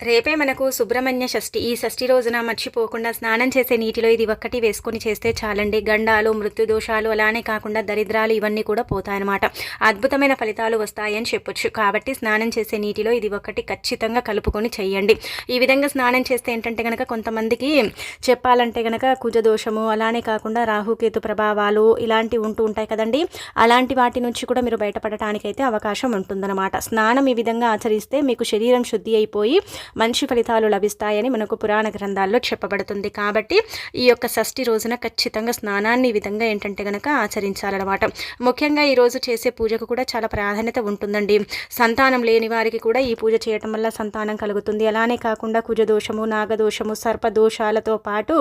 రేపే మనకు సుబ్రహ్మణ్య షష్ఠి. ఈ షష్ఠి రోజున మర్చిపోకుండా స్నానం చేసే నీటిలో ఇది ఒక్కటి వేసుకొని చేస్తే చాలండి. గండాలు మృత్యు దోషాలు అలానే కాకుండా దరిద్రాలు ఇవన్నీ కూడా పోతాయన్నమాట. అద్భుతమైన ఫలితాలు వస్తాయని చెప్పొచ్చు. కాబట్టి స్నానం చేసే నీటిలో ఇది ఒక్కటి ఖచ్చితంగా కలుపుకొని చేయండి ఈ విధంగా స్నానం చేస్తే ఏంటంటే కనుక కొంతమందికి చెప్పాలంటే కనుక కుజ దోషము అలానే కాకుండా రాహుకేతు ప్రభావాలు ఇలాంటివి ఉంటూ ఉంటాయి కదండి. అలాంటి వాటి నుంచి కూడా మీరు బయటపడటానికి అయితే అవకాశం ఉంటుందన్నమాట. స్నానం ఈ విధంగా ఆచరిస్తే మీకు శరీరం శుద్ధి అయిపోయి మంచి ఫలితాలు లభిస్తాయని మనకు పురాణ గ్రంథాల్లో చెప్పబడుతుంది. కాబట్టి ఈ యొక్క షష్ఠి రోజున ఖచ్చితంగా స్నానాన్ని ఈ విధంగా ఏంటంటే కనుక ఆచరించాలన్నమాట. ముఖ్యంగా ఈరోజు చేసే పూజకు కూడా చాలా ప్రాధాన్యత ఉంటుందండి. సంతానం లేని వారికి కూడా ఈ పూజ చేయటం వల్ల సంతానం కలుగుతుంది. అలానే కాకుండా కుజదోషము నాగదోషము సర్పదోషాలతో పాటు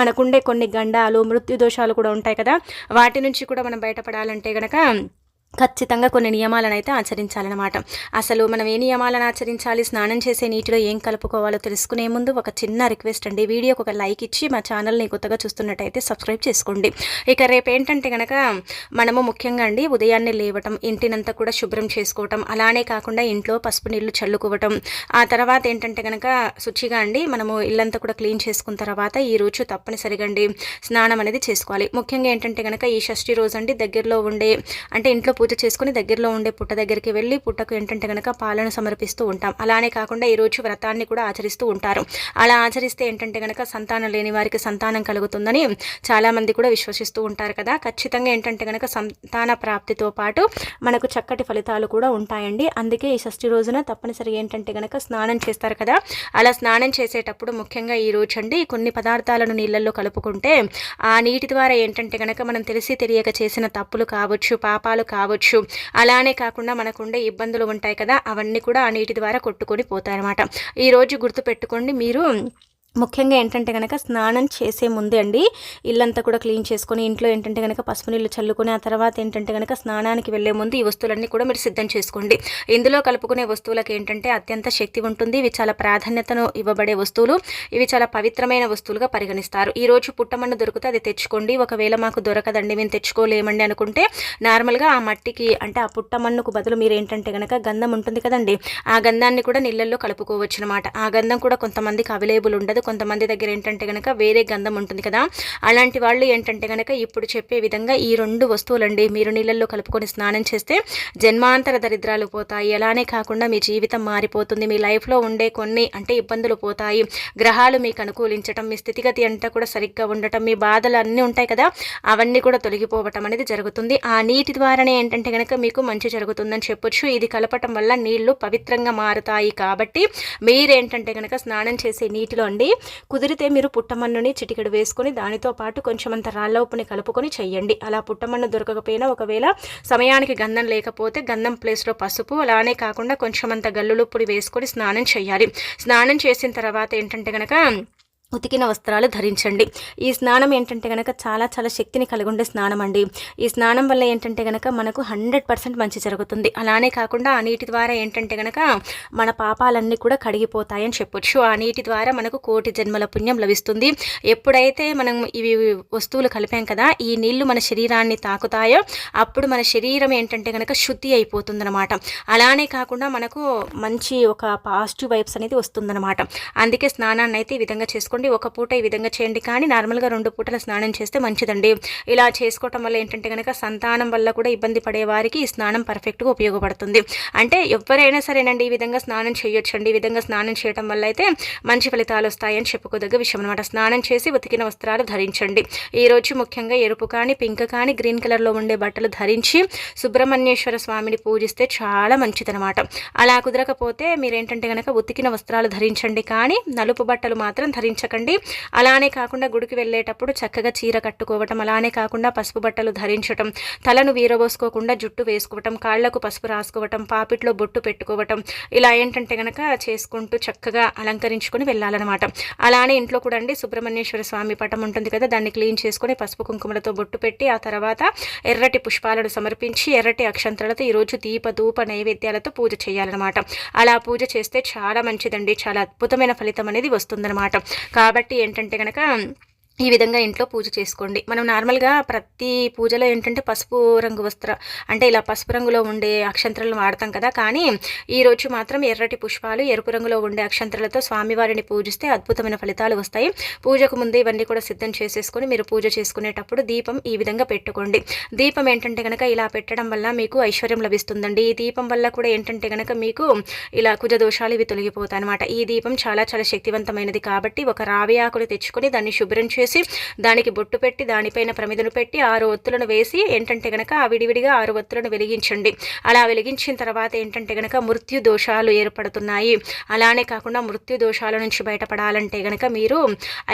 మనకుండే కొన్ని గండాలు మృత్యు దోషాలు కూడా ఉంటాయి కదా. వాటి నుంచి కూడా మనం బయటపడాలంటే గనక ఖచ్చితంగా కొన్ని నియమాలను అయితే ఆచరించాలన్నమాట. అసలు మనం ఏ నియమాలను ఆచరించాలి స్నానం చేసే నీటిలో ఏం కలుపుకోవాలో తెలుసుకునే ముందు ఒక చిన్న రిక్వెస్ట్ అండి. వీడియోకి ఒక లైక్ ఇచ్చి మా ఛానల్ని కొత్తగా చూస్తున్నట్టయితే సబ్స్క్రైబ్ చేసుకోండి. ఇక రేపు ఏంటంటే కనుక మనము ముఖ్యంగా అండి ఉదయాన్నే లేవటం ఇంటినంతా కూడా శుభ్రం చేసుకోవటం అలానే కాకుండా ఇంట్లో పసుపు నీళ్ళు చల్లుకోవటం ఆ తర్వాత ఏంటంటే కనుక శుచిగా అండి మనము ఇల్లంతా కూడా క్లీన్ చేసుకున్న తర్వాత ఈ రోజు తప్పనిసరిగా అండి స్నానం అనేది చేసుకోవాలి. ముఖ్యంగా ఏంటంటే కనుక ఈ షష్ఠి రోజు అండి దగ్గరలో ఉండే అంటే ఇంట్లో పూజ చేసుకుని దగ్గరలో ఉండే పుట్ట దగ్గరికి వెళ్ళి పుట్టకు ఏంటంటే కనుక పాలను సమర్పిస్తూ ఉంటాం. అలానే కాకుండా ఈ రోజు వ్రతాన్ని కూడా ఆచరిస్తూ ఉంటారు. అలా ఆచరిస్తే ఏంటంటే కనుక సంతానం లేని వారికి సంతానం కలుగుతుందని చాలామంది కూడా విశ్వసిస్తూ ఉంటారు కదా. ఖచ్చితంగా ఏంటంటే కనుక సంతాన ప్రాప్తితో పాటు మనకు చక్కటి ఫలితాలు కూడా ఉంటాయండి. అందుకే ఈ షష్ఠి రోజున తప్పనిసరిగా ఏంటంటే కనుక స్నానం చేస్తారు కదా. అలా స్నానం చేసేటప్పుడు ముఖ్యంగా ఈ రోజు అండి కొన్ని పదార్థాలను నీళ్ళల్లో కలుపుకుంటే ఆ నీటి ద్వారా ఏంటంటే కనుక మనం తెలిసి తెలియక చేసిన తప్పులు కావచ్చు పాపాలు కావచ్చు కావచ్చు. అలానే కాకుండా మనకుండే ఇబ్బందులు ఉంటాయి కదా అవన్నీ కూడా ఆ నీటి ద్వారా కొట్టుకొని పోతాయన్నమాట. ఈరోజు గుర్తుపెట్టుకోండి మీరు ముఖ్యంగా ఏంటంటే కనుక స్నానం చేసే ముందే అండి ఇల్లంతా కూడా క్లీన్ చేసుకొని ఇంట్లో ఏంటంటే కనుక పసుపు నీళ్ళు చల్లుకొని ఆ తర్వాత ఏంటంటే కనుక స్నానానికి వెళ్ళే ముందు ఈ వస్తువులన్నీ కూడా మీరు సిద్ధం చేసుకోండి. ఇందులో కలుపుకునే వస్తువులకు ఏంటంటే అత్యంత శక్తి ఉంటుంది. ఇవి చాలా ప్రాధాన్యతను ఇవ్వబడే వస్తువులు. ఇవి చాలా పవిత్రమైన వస్తువులుగా పరిగణిస్తారు. ఈ రోజు పుట్టమన్ను దొరికితే అది తెచ్చుకోండి. ఒకవేళ మాకు దొరకదండి మేము తెచ్చుకోలేమండి అనుకుంటే నార్మల్గా ఆ మట్టికి అంటే ఆ పుట్టమన్నుకు బదులు మీరు ఏంటంటే కనుక గంధం ఉంటుంది కదండి ఆ గంధాన్ని కూడా నీళ్ళల్లో కలుపుకోవచ్చు అనమాట ఆ గంధం కూడా కొంతమందికి అవైలబుల్ ఉండదు. కొంతమంది దగ్గర ఏంటంటే కనుక వేరే గంధం ఉంటుంది కదా. అలాంటి వాళ్ళు ఏంటంటే కనుక ఇప్పుడు చెప్పే విధంగా ఈ రెండు వస్తువులండి మీరు నీళ్ళల్లో కలుపుకొని స్నానం చేస్తే జన్మాంతర దరిద్రాలు పోతాయి. అలానే కాకుండా మీ జీవితం మారిపోతుంది. మీ లైఫ్లో ఉండే కొన్ని అంటే ఇబ్బందులు పోతాయి. గ్రహాలు మీకు అనుకూలించటం మీ స్థితిగతి అంతా కూడా సరిగ్గా ఉండటం మీ బాధలు అన్నీ ఉంటాయి కదా. అవన్నీ కూడా తొలగిపోవటం అనేది జరుగుతుంది. ఆ నీటి ద్వారానే ఏంటంటే కనుక మీకు మంచి జరుగుతుందని చెప్పొచ్చు. ఇది కలపటం వల్ల నీళ్ళు పవిత్రంగా మారుతాయి. కాబట్టి మీరేంటంటే కనుక స్నానం చేసే నీటిలో అండి కుదిరితే మీరు పుట్టమన్నుని చిటికెడు వేసుకొని దానితో పాటు కొంచెం అంత రాళ్ళ ఉప్పుని కలుపుకొని చెయ్యండి. అలా పుట్టమన్ను దొరకకపోయినా ఒకవేళ సమయానికి గంధం లేకపోతే గంధం ప్లేస్లో పసుపు అలానే కాకుండా కొంచెం అంత గల్లులుప్పుని వేసుకొని స్నానం చేయాలి స్నానం చేసిన తర్వాత ఏంటంటే కనుక ఉతికిన వస్త్రాలు ధరించండి. ఈ స్నానం ఏంటంటే కనుక చాలా చాలా శక్తిని కలిగి ఉండే స్నానం అండి. ఈ స్నానం వల్ల ఏంటంటే కనుక మనకు హండ్రెడ్ పర్సెంట్ మంచి జరుగుతుంది. అలానే కాకుండా ఆ నీటి ద్వారా ఏంటంటే కనుక మన పాపాలన్నీ కూడా కడిగిపోతాయని చెప్పొచ్చు. ఆ నీటి ద్వారా మనకు కోటి జన్మల పుణ్యం లభిస్తుంది. ఎప్పుడైతే మనం ఇవి వస్తువులు కలిపాం కదా ఈ నీళ్ళు మన శరీరాన్ని తాకుతాయో అప్పుడు మన శరీరం ఏంటంటే కనుక శుద్ధి అయిపోతుందన్నమాట. అలానే కాకుండా మనకు మంచి ఒక పాజిటివ్ వైబ్స్ అనేది వస్తుందన్నమాట. అందుకే స్నానాన్ని అయితే ఈ విధంగా చేసుకుంటాం చేసుకోండి ఒక పూట ఈ విధంగా చేయండి. కానీ నార్మల్గా రెండు పూటల స్నానం చేస్తే మంచిదండి. ఇలా చేసుకోవటం వల్ల ఏంటంటే కనుక సంతానం వల్ల కూడా ఇబ్బంది పడే వారికి ఈ స్నానం పర్ఫెక్ట్గా ఉపయోగపడుతుంది. అంటే ఎవరైనా సరేనండి ఈ విధంగా స్నానం చేయొచ్చండి ఈ విధంగా స్నానం చేయడం వల్ల అయితే మంచి ఫలితాలు వస్తాయని చెప్పుకోదగ్గ విషయం అనమాట స్నానం చేసి ఉతికిన వస్త్రాలు ధరించండి. ఈరోజు ముఖ్యంగా ఎరుపు కానీ పింక్ కానీ గ్రీన్ కలర్లో ఉండే బట్టలు ధరించి సుబ్రహ్మణ్యేశ్వర స్వామిని పూజిస్తే చాలా మంచిదనమాట అలా కుదరకపోతే మీరేంటంటే కనుక ఉతికిన వస్త్రాలు ధరించండి. కానీ నలుపు బట్టలు మాత్రం ధరించండి గమనించకండి. అలానే కాకుండా గుడికి వెళ్ళేటప్పుడు చక్కగా చీర కట్టుకోవటం అలానే కాకుండా పసుపు బట్టలు ధరించటం తలను వీరబోసుకోకుండా జుట్టు వేసుకోవటం కాళ్ళకు పసుపు రాసుకోవటం పాపిట్లో బొట్టు పెట్టుకోవటం ఇలా ఏంటంటే కనుక చేసుకుంటూ చక్కగా అలంకరించుకొని వెళ్ళాలన్నమాట. అలానే ఇంట్లో కూడా అండి సుబ్రహ్మణ్యేశ్వర స్వామి పటం ఉంటుంది కదా దాన్ని క్లీన్ చేసుకొని పసుపు కుంకుమలతో బొట్టు పెట్టి ఆ తర్వాత ఎర్రటి పుష్పాలను సమర్పించి ఎర్రటి అక్షంతలతో ఈరోజు దీప ధూప నైవేద్యాలతో పూజ చేయాలన్నమాట. అలా పూజ చేస్తే చాలా మంచిదండి చాలా అద్భుతమైన ఫలితం అనేది వస్తుందన్నమాట. కాబట్టి ఏంటంటే కనుక ఈ విధంగా ఇంట్లో పూజ చేసుకోండి. మనం నార్మల్గా ప్రతి పూజలో ఏంటంటే పసుపు రంగు వస్త్ర అంటే ఇలా పసుపు రంగులో ఉండే అక్షంతరాలను వాడతాం కదా. కానీ ఈరోజు మాత్రం ఎర్రటి పుష్పాలు ఎరుపు రంగులో ఉండే అక్షంతరాలతో స్వామివారిని పూజిస్తే అద్భుతమైన ఫలితాలు వస్తాయి. పూజకు ముందు ఇవన్నీ కూడా సిద్ధం చేసేసుకొని మీరు పూజ చేసుకునేటప్పుడు దీపం ఈ విధంగా పెట్టుకోండి. దీపం ఏంటంటే కనుక ఇలా పెట్టడం వల్ల మీకు ఐశ్వర్యం లభిస్తుందండి. ఈ దీపం వల్ల కూడా ఏంటంటే కనుక మీకు ఇలా కుజ దోషాలు ఇవి తొలగిపోతాయి అనమాట ఈ దీపం చాలా చాలా శక్తివంతమైనది కాబట్టి ఒక రావి ఆకులు తెచ్చుకొని దాన్ని శుభ్రం చేసి చేసి దానికి బొట్టు పెట్టి దానిపైన ప్రమిదను పెట్టి ఆరు ఒత్తులను వేసి ఏంటంటే గనక ఆ విడివిడిగా ఆరు ఒత్తులను వెలిగించండి. అలా వెలిగించిన తర్వాత ఏంటంటే గనక మృత్యు దోషాలు ఏర్పడుతున్నాయి. అలానే కాకుండా మృత్యు దోషాల నుంచి బయటపడాలంటే గనక మీరు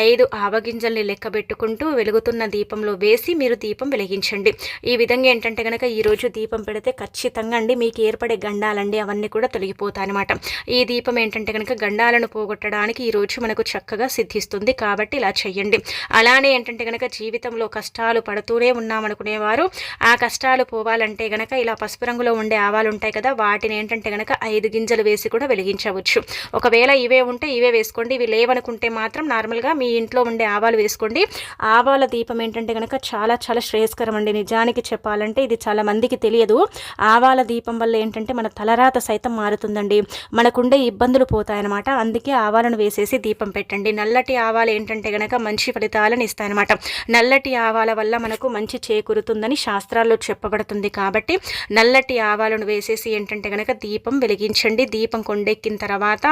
ఐదు ఆవగింజల్ని లెక్క పెట్టుకుంటూ వెలుగుతున్న దీపంలో వేసి మీరు దీపం వెలిగించండి. ఈ విధంగా ఏంటంటే గనక ఈరోజు దీపం పెడితే ఖచ్చితంగా అండి మీకు ఏర్పడే గండాలండి అవన్నీ కూడా తొలగిపోతాయి అనమాట ఈ దీపం ఏంటంటే కనుక గండాలను పోగొట్టడానికి ఈరోజు మనకు చక్కగా సిద్ధిస్తుంది కాబట్టి ఇలా చెయ్యండి. అలానే ఏంటంటే కనుక జీవితంలో కష్టాలు పడుతూనే ఉన్నామనుకునేవారు. ఆ కష్టాలు పోవాలంటే గనక ఇలా పసుపు రంగులో ఉండే ఆవాలు ఉంటాయి కదా వాటిని ఏంటంటే గనక ఐదు గింజలు వేసి కూడా వెలిగించవచ్చు. ఒకవేళ ఇవే ఉంటే ఇవే వేసుకోండి ఇవి లేవనుకుంటే మాత్రం నార్మల్గా మీ ఇంట్లో ఉండే ఆవాలు వేసుకోండి. ఆవాల దీపం ఏంటంటే కనుక చాలా చాలా శ్రేయస్కరం అండి నిజానికి చెప్పాలంటే ఇది చాలా మందికి తెలియదు. ఆవాల దీపం వల్ల ఏంటంటే మన తలరాత సైతం మారుతుందండి మనకుండే ఇబ్బందులు పోతాయన్నమాట. అందుకే ఆవాలను వేసేసి దీపం పెట్టండి. నల్లటి ఆవాలు ఏంటంటే గనక మంచి ఫలితం ఫలితాలను ఇస్తాయన్నమాట. నల్లటి ఆవాల వల్ల మనకు మంచి చేకూరుతుందని శాస్త్రాల్లో చెప్పబడుతుంది కాబట్టి నల్లటి ఆవాలను వేసేసి ఏంటంటే కనుక దీపం వెలిగించండి. దీపం కొండెక్కిన తర్వాత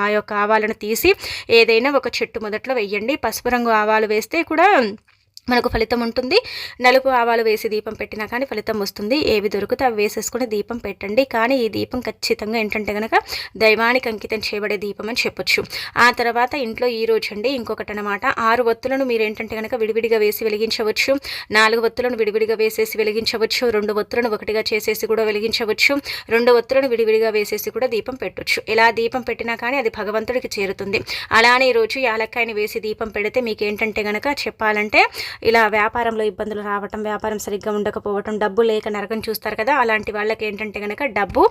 ఆ యొక్క ఆవాలను తీసి ఏదైనా ఒక చెట్టు మొదట్లో వెయ్యండి పసుపు రంగు ఆవాలు వేస్తే కూడా మనకు ఫలితం ఉంటుంది. నలుపు ఆవాలు వేసి దీపం పెట్టినా కానీ ఫలితం వస్తుంది. ఏవి దొరికితే అవి వేసేసుకుని దీపం పెట్టండి. కానీ ఈ దీపం ఖచ్చితంగా ఏంటంటే కనుక దైవానికి అంకితం చేయబడే దీపం అని చెప్పొచ్చు. ఆ తర్వాత ఇంట్లో ఈ రోజు అండి ఇంకొకటి అనమాట ఆరు ఒత్తులను మీరు ఏంటంటే కనుక విడివిడిగా వేసి వెలిగించవచ్చు. నాలుగు ఒత్తులను విడివిడిగా వేసేసి వెలిగించవచ్చు. రెండు ఒత్తులను ఒకటిగా చేసేసి కూడా వెలిగించవచ్చు. రెండు ఒత్తులను విడివిడిగా వేసేసి కూడా దీపం పెట్టవచ్చు ఇలా దీపం పెట్టినా కానీ అది భగవంతుడికి చేరుతుంది. అలానే ఈరోజు యాలక్కాయని వేసి దీపం పెడితే మీకు ఏంటంటే కనుక చెప్పాలంటే ఇలా వ్యాపారంలో ఇబ్బందులు రావటం వ్యాపారం సరిగ్గా ఉండకపోవటం డబ్బు లేక నరకం చూస్తారు కదా అలాంటి వాళ్ళకి ఏంటంటే కనుక డబ్బు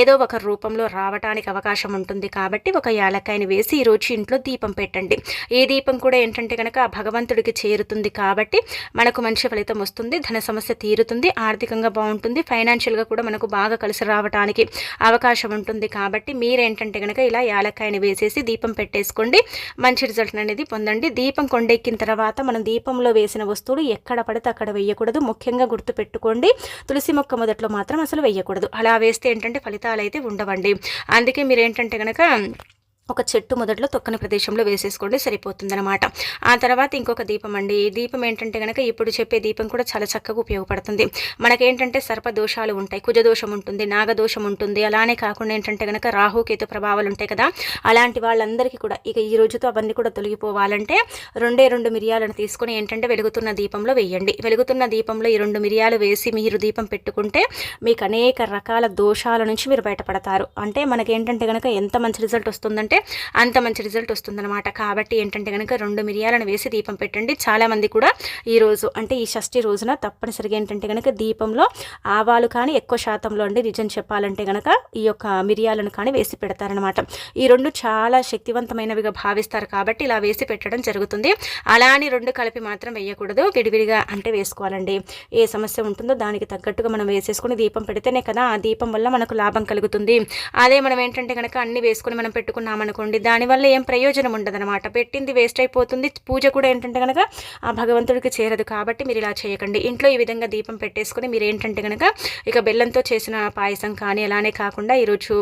ఏదో ఒక రూపంలో రావటానికి అవకాశం ఉంటుంది కాబట్టి ఒక యాలక్కాయని వేసి ఈరోజు ఇంట్లో దీపం పెట్టండి. ఈ దీపం కూడా ఏంటంటే కనుక భగవంతుడికి చేరుతుంది కాబట్టి మనకు మంచి ఫలితం వస్తుంది ధన సమస్య తీరుతుంది ఆర్థికంగా బాగుంటుంది ఫైనాన్షియల్గా కూడా మనకు బాగా కలిసి రావడానికి అవకాశం ఉంటుంది కాబట్టి మీరేంటంటే కనుక ఇలా యాలక్కాయని వేసేసి దీపం పెట్టేసుకోండి. మంచి రిజల్ట్ అనేది పొందండి. దీపం కొండెక్కిన తర్వాత మనం దీపంలో వేసి వేసిన వస్తువులు ఎక్కడ పడితే అక్కడ వేయకూడదు. ముఖ్యంగా గుర్తుపెట్టుకోండి తులసి మొక్క మొదట్లో మాత్రం అసలు వేయకూడదు. అలా వేస్తే ఏంటంటే ఫలితాలు అయితే ఉండవండి. అందుకే మీరు ఏంటంటే కనుక ఒక చెట్టు మొదట్లో తొక్కని ప్రదేశంలో వేసేసుకోండి సరిపోతుందనమాట ఆ తర్వాత ఇంకొక దీపం అండి. ఈ దీపం ఏంటంటే కనుక ఇప్పుడు చెప్పే దీపం కూడా చాలా చక్కగా ఉపయోగపడుతుంది. మనకేంటంటే సర్పదోషాలు ఉంటాయి కుజదోషం ఉంటుంది నాగదోషం ఉంటుంది. అలానే కాకుండా ఏంటంటే కనుక రాహుకేతు ప్రభావాలు ఉంటాయి కదా అలాంటి వాళ్ళందరికీ కూడా ఇక ఈ రోజుతో అవన్నీ కూడా తొలగిపోవాలంటే రెండే రెండు మిరియాలను తీసుకొని ఏంటంటే వెలుగుతున్న దీపంలో వేయండి. వెలుగుతున్న దీపంలో ఈ రెండు మిరియాలు వేసి మీరు దీపం పెట్టుకుంటే మీకు అనేక రకాల దోషాల నుంచి మీరు బయటపడతారు. అంటే మనకేంటంటే కనుక ఎంత మంచి రిజల్ట్ వస్తుందంటే పెట్టుకుంటే అంత మంచి రిజల్ట్ వస్తుందన్నమాట. కాబట్టి ఏంటంటే కనుక రెండు మిరియాలను వేసి దీపం పెట్టండి. చాలామంది కూడా ఈరోజు అంటే ఈ షష్ఠి రోజున తప్పనిసరిగా ఏంటంటే కనుక దీపంలో ఆవాలు కానీ ఎక్కువ శాతంలో అండి నిజం చెప్పాలంటే కనుక ఈ యొక్క మిరియాలను కానీ వేసి పెడతారనమాట ఈ రెండు చాలా శక్తివంతమైనవిగా భావిస్తారు కాబట్టి ఇలా వేసి పెట్టడం జరుగుతుంది. అలా అని రెండు కలిపి మాత్రం వేయకూడదు. విడివిడిగా అంటే వేసుకోవాలండి. ఏ సమస్య ఉంటుందో దానికి తగ్గట్టుగా మనం వేసేసుకుని దీపం పెడితేనే కదా ఆ దీపం వల్ల మనకు లాభం కలుగుతుంది. అదే మనం ఏంటంటే కనుక అన్ని వేసుకుని మనం పెట్టుకున్నామని అనుకోండి. దానివల్ల ఏం ప్రయోజనం ఉండదనమాట పెట్టింది వేస్ట్ అయిపోతుంది. పూజ కూడా ఏంటంటే కనుక ఆ భగవంతుడికి చేరదు కాబట్టి మీరు ఇలా చేయకండి. ఇంట్లో ఈ విధంగా దీపం పెట్టేసుకుని మీరు ఏంటంటే కనుక ఇక బెల్లంతో చేసిన పాయసం కానీ అలానే కాకుండా ఈరోజు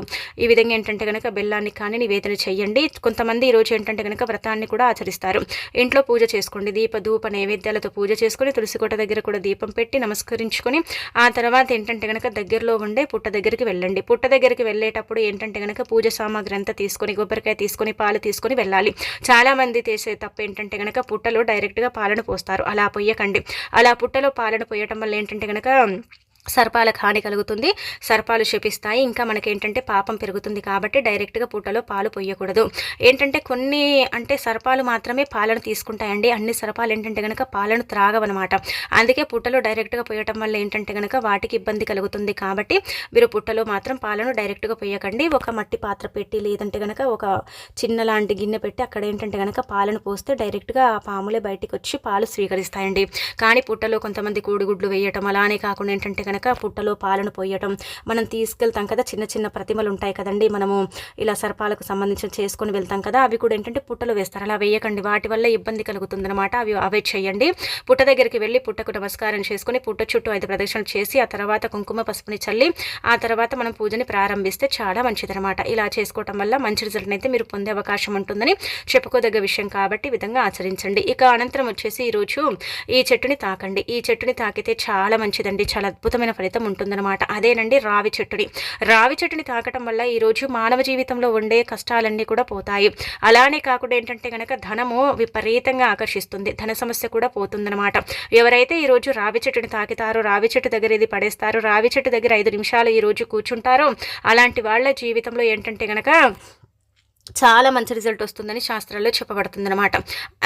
ఈ విధంగా ఏంటంటే కనుక బెల్లాన్ని కానీ నివేదన చేయండి. కొంతమంది ఈరోజు ఏంటంటే కనుక వ్రతాన్ని కూడా ఆచరిస్తారు. ఇంట్లో పూజ చేసుకోండి. దీప ధూప నైవేద్యాలతో పూజ చేసుకొని తులసికోట దగ్గర కూడా దీపం పెట్టి నమస్కరించుకొని ఆ తర్వాత ఏంటంటే కనుక దగ్గరలో ఉండే పుట్ట దగ్గరికి వెళ్ళండి. పుట్ట దగ్గరికి వెళ్ళేటప్పుడు ఏంటంటే కనుక పూజ సామాగ్రి అంతా తీసుకొని కొబ్బరికాయ తీసుకొని పాలు తీసుకొని వెళ్ళాలి. చాలామంది చేసే తప్పు ఏంటంటే కనుక పుట్టలో డైరెక్ట్గా పాలను పోస్తారు. అలా పొయ్యకండి అలా పుట్టలో పాలను పోయటం వల్ల ఏంటంటే కనుక సర్పాలకు హాని కలుగుతుంది సర్పాలు శపిస్తాయి. ఇంకా మనకేంటంటే పాపం పెరుగుతుంది కాబట్టి డైరెక్ట్గా పూటలో పాలు పోయకూడదు ఏంటంటే కొన్ని అంటే సర్పాలు మాత్రమే పాలను తీసుకుంటాయండి. అన్ని సర్పాలు ఏంటంటే కనుక పాలను త్రాగవన్నమాట అందుకే పుట్టలో డైరెక్ట్గా పోయటం వల్ల ఏంటంటే కనుక వాటికి ఇబ్బంది కలుగుతుంది కాబట్టి మీరు పుట్టలో మాత్రం పాలను డైరెక్ట్గా పోయకండి ఒక మట్టి పాత్ర పెట్టి లేదంటే కనుక ఒక చిన్న లాంటి గిన్నె పెట్టి అక్కడ ఏంటంటే కనుక పాలను పోస్తే డైరెక్ట్గా ఆ పాములే బయటికి వచ్చి పాలు స్వీకరిస్తాయండి. కానీ పుట్టలో కొంతమంది కూడిగుడ్లు వేయటం అలానే కాకుండా ఏంటంటే కనుక పుట్టలో పాలను పోయటం మనం తీసుకెళ్తాం కదా చిన్న చిన్న ప్రతిమలు ఉంటాయి కదండి మనము ఇలా సర్పాలకు సంబంధించిన చేసుకొని వెళ్తాం కదా అవి కూడా ఏంటంటే పుట్టలు వేస్తారు. అలా వేయకండి వాటి వల్ల ఇబ్బంది కలుగుతుందన్నమాట. అవి అవే చేయండి. పుట్ట దగ్గరికి వెళ్ళి పుట్టకు నమస్కారం చేసుకొని పుట్ట చుట్టూ ఐదు ప్రదక్షిణలు చేసి ఆ తర్వాత కుంకుమ పసుపుని చల్లి ఆ తర్వాత మనం పూజని ప్రారంభిస్తే చాలా మంచిదనమాట ఇలా చేసుకోవటం వల్ల మంచి రిజల్ట్ అయితే మీరు పొందే అవకాశం ఉంటుందని చెప్పుకోదగ్గ విషయం కాబట్టి విధంగా ఆచరించండి. ఇక అనంతరం వచ్చేసి ఈరోజు ఈ చెట్టుని తాకండి. ఈ చెట్టుని తాకితే చాలా మంచిదండి చాలా అద్భుతమైన ఫలితం ఉంటుందన్నమాట. అదేనండి రావి చెట్టుని. రావి చెట్టుని తాకటం వల్ల ఈరోజు మానవ జీవితంలో ఉండే కష్టాలన్నీ కూడా పోతాయి. అలానే కాకుండా ఏంటంటే కనుక ధనము విపరీతంగా ఆకర్షిస్తుంది. ధన సమస్య కూడా పోతుందన్నమాట. ఎవరైతే ఈరోజు రావి చెట్టుని తాకితారో రావి చెట్టు దగ్గర ఇది పడేస్తారో రావి చెట్టు దగ్గర ఐదు నిమిషాలు ఈరోజు కూర్చుంటారో అలాంటి వాళ్ళ జీవితంలో ఏంటంటే కనుక చాలా మంచి రిజల్ట్ వస్తుందని శాస్త్రాల్లో చెప్పబడుతుంది అనమాట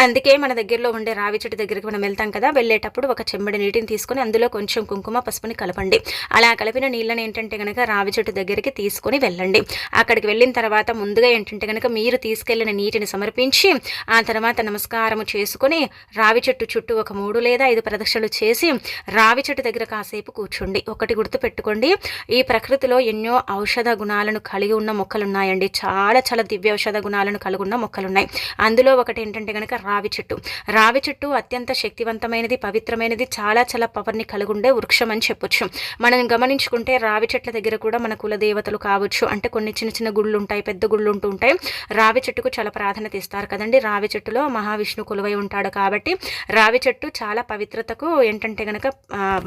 అందుకే మన దగ్గరలో ఉండే రావి చెట్టు దగ్గరికి మనం వెళ్తాం కదా వెళ్ళేటప్పుడు ఒక చెమ్మడి నీటిని తీసుకొని అందులో కొంచెం కుంకుమ పసుపుని కలపండి. అలా కలిపిన నీళ్ళని ఏంటంటే కనుక రావి చెట్టు దగ్గరికి తీసుకొని వెళ్ళండి. అక్కడికి వెళ్ళిన తర్వాత ముందుగా ఏంటంటే కనుక మీరు తీసుకెళ్ళిన నీటిని సమర్పించి ఆ తర్వాత నమస్కారము చేసుకొని రావి చెట్టు చుట్టూ ఒక మూడు లేదా ఐదు ప్రదక్షిణలు చేసి రావి చెట్టు దగ్గర కాసేపు కూర్చోండి. ఒకటి గుర్తు పెట్టుకోండి. ఈ ప్రకృతిలో ఎన్నో ఔషధ గుణాలను కలిగి ఉన్న మొక్కలు ఉన్నాయండి చాలా చాలా దివ్య ఔషధ గుణాలను కలుగున్న మొక్కలున్నాయి. అందులో ఒకటి ఏంటంటే కనుక రావి చెట్టు. రావి చెట్టు అత్యంత శక్తివంతమైనది పవిత్రమైనది చాలా చాలా పవర్ని కలుగుండే వృక్షం అని చెప్పొచ్చు. మనం గమనించుకుంటే రావి చెట్ల దగ్గర కూడా మన కుల దేవతలు కావచ్చు అంటే కొన్ని చిన్న చిన్న గుళ్ళు ఉంటాయి పెద్ద గుళ్ళు ఉంటూ ఉంటాయి. రావి చెట్టుకు చాలా ప్రాధాన్యత ఇస్తారు కదండి. రావి చెట్టులో మహావిష్ణు కొలువై ఉంటాడు కాబట్టి రావి చెట్టు చాలా పవిత్రతకు ఏంటంటే కనుక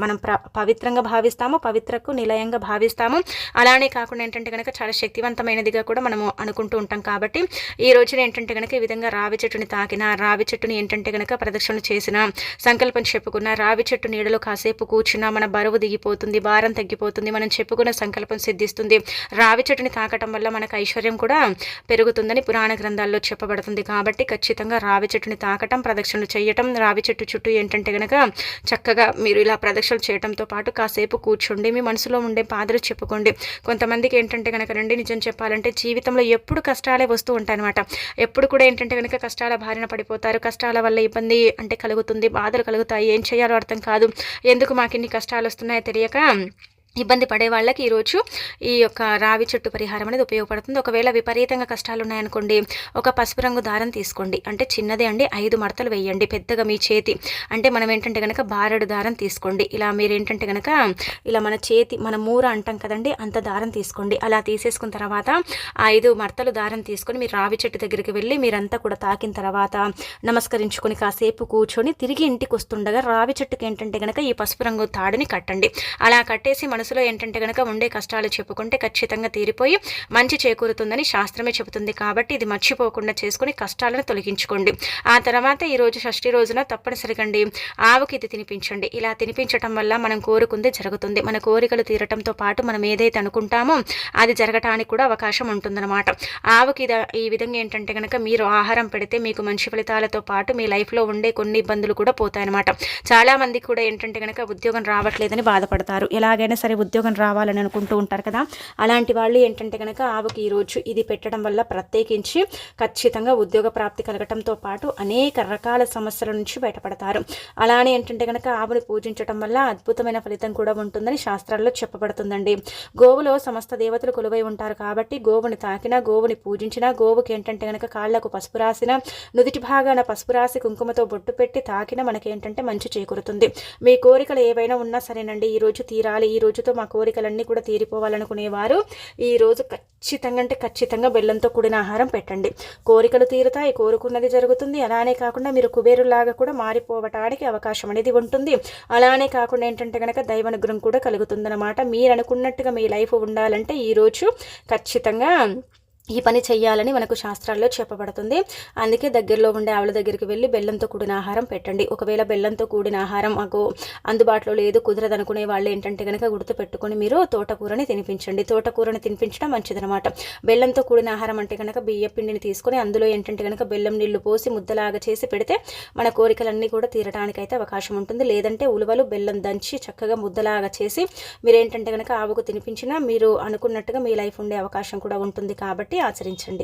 మనం పవిత్రంగా భావిస్తాము పవిత్రకు నిలయంగా భావిస్తాము. అలానే కాకుండా ఏంటంటే కనుక చాలా శక్తివంతమైనదిగా కూడా మనము అనుకుంటూ ఉంటాం. కాబట్టి ఈ రోజున ఏంటంటే కనుక ఈ విధంగా రావి చెట్టుని తాకిన రావి చెట్టుని ఏంటంటే కనుక ప్రదక్షిణలు చేసిన సంకల్పం చెప్పుకున్న రావి చెట్టు నీడలో కాసేపు కూర్చున్న మన బరువు దిగిపోతుంది భారం తగ్గిపోతుంది మనం చెప్పుకున్న సంకల్పం సిద్ధిస్తుంది. రావి చెట్టుని తాకటం వల్ల మనకు ఐశ్వర్యం కూడా పెరుగుతుందని పురాణ గ్రంథాల్లో చెప్పబడుతుంది. కాబట్టి ఖచ్చితంగా రావి చెట్టుని తాకటం ప్రదక్షిణలు చేయటం రావి చెట్టు చుట్టూ ఏంటంటే కనుక చక్కగా మీరు ఇలా ప్రదక్షిణలు చేయడంతో పాటు కాసేపు కూర్చోండి మీ మనసులో ఉండే బాధలు చెప్పుకోండి. కొంతమందికి ఏంటంటే కనుక రండి నిజం చెప్పాలంటే జీవితంలో ఎప్పుడు కష్టాలు కష్టాలే వస్తూ ఉంటాయన్నమాట. ఎప్పుడు కూడా ఏంటంటే కనుక కష్టాల బారిన పడిపోతారు. కష్టాల వల్ల ఇబ్బంది అంటే కలుగుతుంది బాధలు కలుగుతాయి. ఏం చేయాలో అర్థం కాదు. ఎందుకు మాకు ఇన్ని కష్టాలు వస్తున్నాయో తెలియక ఇబ్బంది పడే వాళ్ళకి ఈరోజు ఈ యొక్క రావి చెట్టు పరిహారం అనేది ఉపయోగపడుతుంది. ఒకవేళ విపరీతంగా కష్టాలు ఉన్నాయనుకోండి ఒక పసుపు రంగు దారం తీసుకోండి. అంటే చిన్నదే అండి ఐదు మడతలు వేయండి పెద్దగా మీ చేతి. అంటే మనం ఏంటంటే కనుక బారెడు దారం తీసుకోండి. ఇలా మీరు ఏంటంటే కనుక ఇలా మన చేతి మన మూర అంటాం కదండి అంత దారం తీసుకోండి. అలా తీసేసుకున్న తర్వాత ఐదు మడతలు దారం తీసుకొని మీరు రావి చెట్టు దగ్గరికి వెళ్ళి మీరంతా కూడా తాకిన తర్వాత నమస్కరించుకొని కాసేపు కూర్చొని తిరిగి ఇంటికి వస్తుండగా రావి చెట్టుకి ఏంటంటే కనుక ఈ పసుపు రంగు తాడుని కట్టండి. అలా కట్టేసి మన మనసులో ఏంటంటే కనుక ఉండే కష్టాలు చెప్పుకుంటే ఖచ్చితంగా తీరిపోయి మంచి చేకూరుతుందని శాస్త్రమే చెబుతుంది. కాబట్టి ఇది మర్చిపోకుండా చేసుకుని కష్టాలను తొలగించుకోండి. ఆ తర్వాత ఈరోజు షష్ఠి రోజున తప్పనిసరిగా ఆవుకి ఇది తినిపించండి. ఇలా తినిపించటం వల్ల మనం కోరుకుంది జరుగుతుంది. మన కోరికలు తీరటంతో పాటు మనం ఏదైతే అనుకుంటామో అది జరగటానికి కూడా అవకాశం ఉంటుందన్నమాట. ఆవుకి ఈ విధంగా ఏంటంటే కనుక మీరు ఆహారం పెడితే మీకు మంచి ఫలితాలతో పాటు మీ లైఫ్లో ఉండే కొన్ని ఇబ్బందులు కూడా పోతాయన్నమాట. చాలామంది కూడా ఏంటంటే కనుక ఉద్యోగం రావట్లేదని బాధపడతారు. ఎలాగైనా సరే సరే ఉద్యోగం రావాలని అనుకుంటూ ఉంటారు కదా. అలాంటి వాళ్ళు ఏంటంటే కనుక ఆవుకి ఈరోజు ఇది పెట్టడం వల్ల ప్రత్యేకించి ఖచ్చితంగా ఉద్యోగ ప్రాప్తి కలగటంతో పాటు అనేక రకాల సమస్యల నుంచి బయటపడతారు. అలానే ఏంటంటే కనుక ఆవుని పూజించడం వల్ల అద్భుతమైన ఫలితం కూడా ఉంటుందని శాస్త్రాల్లో చెప్పబడుతుందండి. గోవులో సమస్త దేవతలు కొలువై ఉంటారు కాబట్టి గోవుని తాకినా గోవుని పూజించినా గోవుకి ఏంటంటే కనుక కాళ్ళకు పసుపు రాసిన నుదిటి భాగాన పసుపు రాసి కుంకుమతో బొట్టు పెట్టి తాకిన మనకి ఏంటంటే మంచి చేకూరుతుంది. మీ కోరికలు ఏవైనా ఉన్నా సరేనండి ఈరోజు తీరాలి ఈరోజు రోజుతో మా కోరికలన్నీ కూడా తీరిపోవాలనుకునేవారు. ఈరోజు ఖచ్చితంగా అంటే ఖచ్చితంగా బెల్లంతో కూడిన ఆహారం పెట్టండి. కోరికలు తీరుతాయి కోరుకున్నది జరుగుతుంది. అలానే కాకుండా మీరు కుబేరులాగా కూడా మారిపోవటానికి అవకాశం అనేది ఉంటుంది. అలానే కాకుండా ఏంటంటే కనుక దైవనుగ్రహం కూడా కలుగుతుందన్నమాట. మీరు అనుకున్నట్టుగా మీ లైఫ్ ఉండాలంటే ఈరోజు ఖచ్చితంగా ఈ పని చేయాలని మనకు శాస్త్రాల్లో చెప్పబడుతుంది. అందుకే దగ్గరలో ఉండే ఆవుల దగ్గరికి వెళ్ళి బెల్లంతో కూడిన ఆహారం పెట్టండి. ఒకవేళ బెల్లంతో కూడిన ఆహారం మాకు అందుబాటులో లేదు కుదరదు అనుకునే వాళ్ళు ఏంటంటే కనుక గుర్తు పెట్టుకుని మీరు తోటకూరని తినిపించండి. తోటకూరని తినిపించడం మంచిదనమాట బెల్లంతో కూడిన ఆహారం అంటే కనుక బియ్య పిండిని తీసుకొని అందులో ఏంటంటే కనుక బెల్లం నీళ్ళు పోసి ముద్దలాగా చేసి పెడితే మన కోరికలన్నీ కూడా తీరడానికైతే అవకాశం ఉంటుంది. లేదంటే ఉలువలు బెల్లం దంచి చక్కగా ముద్దలాగా చేసి మీరేంటంటే కనుక ఆవుకు తినిపించినా మీరు అనుకున్నట్టుగా మీ లైఫ్ ఉండే అవకాశం కూడా ఉంటుంది. కాబట్టి ఆచరించండి.